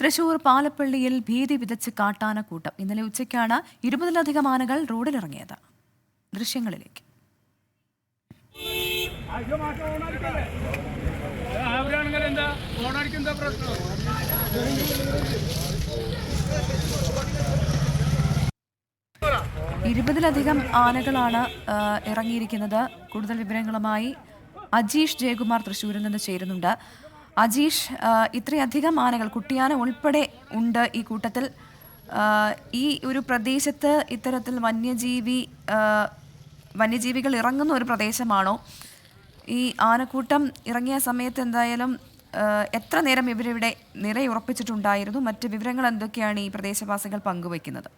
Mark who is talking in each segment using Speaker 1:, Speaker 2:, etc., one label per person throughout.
Speaker 1: തൃശൂർ പാലപ്പള്ളിയിൽ ഭീതി വിതച്ച് കാട്ടാനക്കൂട്ടം ഇന്നലെ ഉച്ചയ്ക്കാണ് ഇരുപതിലധികം ആനകൾ റോഡിലിറങ്ങിയത്. ദൃശ്യങ്ങളിലേക്ക്. ഇരുപതിലധികം ആനകളാണ് ഇറങ്ങിയിരിക്കുന്നത്. കൂടുതൽ വിവരങ്ങളുമായി അജീഷ് ജയകുമാർ തൃശ്ശൂരിൽ നിന്ന് ചേരുന്നുണ്ട്. അജീഷ് ഇത്രയധികം ആനകൾ കുട്ടിയാന ഉൾപ്പെടെ ഉണ്ട് ഈ കൂട്ടത്തിൽ. ഈ ഒരു പ്രദേശത്ത് ഇത്തരത്തിൽ വന്യജീവി വന്യജീവികൾ ഇറങ്ങുന്ന ഒരു പ്രദേശമാണോ? ഈ ആനക്കൂട്ടം ഇറങ്ങിയ സമയത്ത് എന്തായാലും എത്ര നേരം ഇവരിവിടെ നിറയുറപ്പിച്ചിട്ടുണ്ടായിരുന്നു മറ്റ് വിവരങ്ങൾ എന്തൊക്കെയാണ് ഈ പ്രദേശവാസികൾ പങ്കുവയ്ക്കുന്നത്?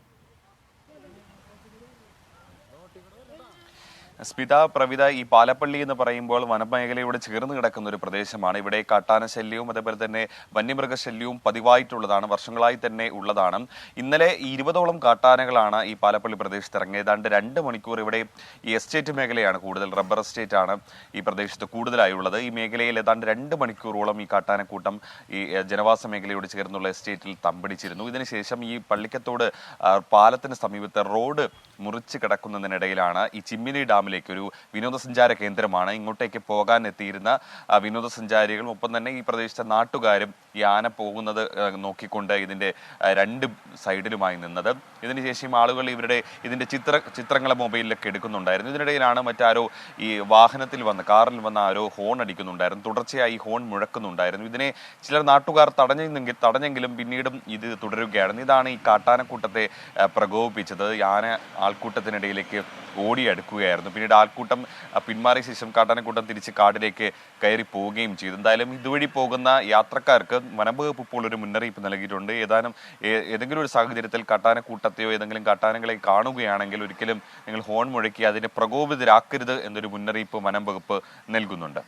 Speaker 2: സ്മിത പ്രവിത ഈ പാലപ്പള്ളി എന്ന് പറയുമ്പോൾ വനമേഖലയോട് ചേർന്ന് കിടക്കുന്ന ഒരു പ്രദേശമാണ്. ഇവിടെ കാട്ടാന ശല്യവും അതേപോലെ തന്നെ വന്യമൃഗശല്യവും പതിവായിട്ടുള്ളതാണ് വർഷങ്ങളായി തന്നെ ഉള്ളതാണ്. ഇന്നലെ ഇരുപതോളം കാട്ടാനകളാണ് ഈ പാലപ്പള്ളി പ്രദേശത്ത് ഇറങ്ങിയത്. ഏതാണ്ട് രണ്ട് മണിക്കൂർ ഇവിടെ ഈ എസ്റ്റേറ്റ് മേഖലയാണ് കൂടുതൽ റബ്ബർ എസ്റ്റേറ്റ് ആണ് ഈ പ്രദേശത്ത് കൂടുതലായി ഉള്ളത്. ഈ മേഖലയിൽ ഏതാണ്ട് രണ്ട് മണിക്കൂറോളം ഈ കാട്ടാനക്കൂട്ടം ഈ ജനവാസ മേഖലയോട് ചേർന്നുള്ള എസ്റ്റേറ്റിൽ തമ്പടിച്ചിരുന്നു. ഇതിനുശേഷം ഈ പള്ളിക്കത്തോട് പാലത്തിന് സമീപത്തെ റോഡ് മുറിച്ച് കിടക്കുന്നതിനിടയിലാണ് ഈ ചിമ്മിനി ഡാമിലേക്ക് ഒരു വിനോദസഞ്ചാര കേന്ദ്രമാണ് ഇങ്ങോട്ടേക്ക് പോകാൻ എത്തിയിരുന്ന വിനോദസഞ്ചാരികളും ഒപ്പം തന്നെ ഈ പ്രദേശത്തെ നാട്ടുകാരും ഈ ആന പോകുന്നത് നോക്കിക്കൊണ്ട് ഇതിന്റെ രണ്ട് സൈഡിലുമായി നിന്നത്. ഇതിനുശേഷം ആളുകൾ ഇവരുടെ ഇതിന്റെ ചിത്ര ചിത്രങ്ങളെ മൊബൈലിലൊക്കെ എടുക്കുന്നുണ്ടായിരുന്നു. ഇതിനിടയിലാണ് മറ്റാരോ ഈ വാഹനത്തിൽ വന്ന് കാറിൽ വന്ന ആരോ ഹോൺ അടിക്കുന്നുണ്ടായിരുന്നു. തുടർച്ചയായി ഹോൺ മുഴക്കുന്നുണ്ടായിരുന്നു. ഇതിനെ ചിലർ നാട്ടുകാർ തടഞ്ഞെങ്കിൽ തടഞ്ഞെങ്കിലും പിന്നീടും ഇത് തുടരുകയായിരുന്നു. ഇതാണ് ഈ കാട്ടാനക്കൂട്ടത്തെ പ്രകോപിപ്പിച്ചത്. ആന ആൾക്കൂട്ടത്തിനിടയിലേക്ക് ഓടിയടുക്കുകയായിരുന്നു. പിന്നീട് ആൾക്കൂട്ടം പിന്മാറിയ ശേഷം കാട്ടാനക്കൂട്ടം തിരിച്ച് കാടിലേക്ക് കയറി പോവുകയും ചെയ്തു. എന്തായാലും ഇതുവഴി പോകുന്ന യാത്രക്കാർക്ക് വനംവകുപ്പ് ഇപ്പോൾ ഒരു മുന്നറിയിപ്പ് നൽകിയിട്ടുണ്ട്. ഏതാനും ഏതെങ്കിലും ഒരു സാഹചര്യത്തിൽ കാട്ടാനക്കൂട്ടത്തെയോ ഏതെങ്കിലും കാട്ടാനകളെ കാണുകയാണെങ്കിൽ ഒരിക്കലും നിങ്ങൾ ഹോൺ മുഴക്കി അതിനെ പ്രകോപിതരാക്കരുത് എന്നൊരു മുന്നറിയിപ്പ് വനംവകുപ്പ് നൽകുന്നുണ്ട്.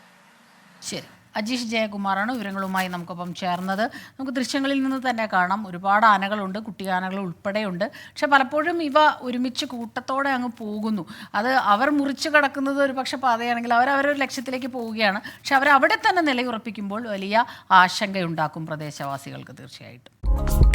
Speaker 3: ശരി. അജീഷ് ജയകുമാറാണ് വിവരങ്ങളുമായി നമുക്കൊപ്പം ചേർന്നത്. നമുക്ക് ദൃശ്യങ്ങളിൽ നിന്ന് തന്നെ കാണാം. ഒരുപാട് ആനകളുണ്ട് കുട്ടിയാനകൾ ഉൾപ്പെടെയുണ്ട്. പക്ഷെ പലപ്പോഴും ഇവ ഒരുമിച്ച് കൂട്ടത്തോടെ അങ്ങ് പോകുന്നു. അത് അവർ മുറിച്ച് കിടക്കുന്നത് ഒരു പക്ഷെ പാതയാണെങ്കിൽ അവർ അവരൊരു ലക്ഷ്യത്തിലേക്ക് പോവുകയാണ്. പക്ഷെ അവർ അവിടെ തന്നെ നിലയുറപ്പിക്കുമ്പോൾ വലിയ ആശങ്കയുണ്ടാക്കും പ്രദേശവാസികൾക്ക് തീർച്ചയായിട്ടും.